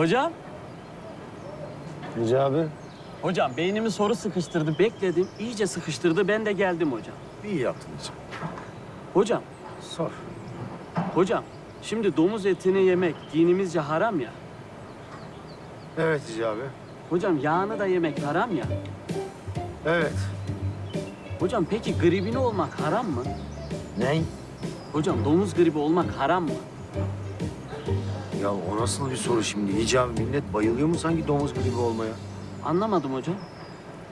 Hocam, Hicabi. hocam beynimi soru sıkıştırdı. Bekledim, iyice sıkıştırdı. Ben de geldim hocam. İyi yaptın Hicabi. Hocam, Sor. hocam. Şimdi domuz etini yemek dinimizce haram ya. Evet Hicabi. Hocam yağını da yemek haram ya. Evet. Hocam peki gribini olmak haram mı? Ney? Hocam domuz gribi olmak haram mı? Ya o nasıl bir soru şimdi? Hicabi millet bayılıyor mu sanki domuz gribi olmaya? Anlamadım hocam.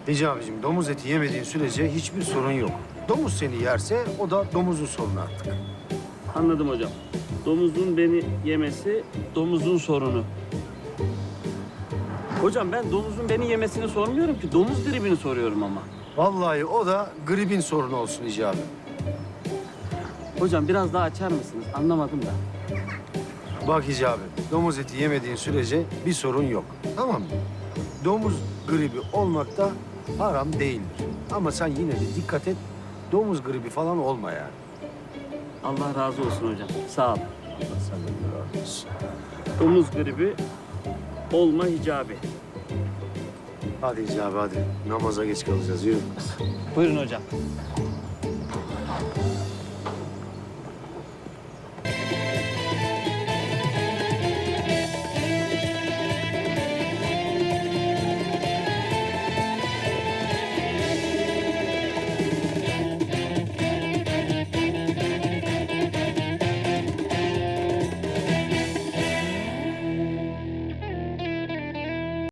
Hicabicim domuz eti yemediğin sürece hiçbir sorun yok. Domuz seni yerse o da domuzun sorunu artık. Anladım hocam. Domuzun beni yemesi domuzun sorunu. Hocam ben domuzun beni yemesini sormuyorum ki. Domuz gribini soruyorum ama. Vallahi o da gribin sorunu olsun Hicabi. Hocam biraz daha açar mısınız? Anlamadım da. Bak Hicabi, domuz eti yemediğin sürece bir sorun yok. Tamam mı? Domuz gribi olmak da haram değildir. Ama sen yine de dikkat et, domuz gribi falan olma yani. Allah razı olsun hocam. Sağ ol. Allah senden de razı olsun. Domuz gribi olma hicabi. Hadi Hicabi hadi. Namaza geç kalacağız. Yürü. Buyurun hocam.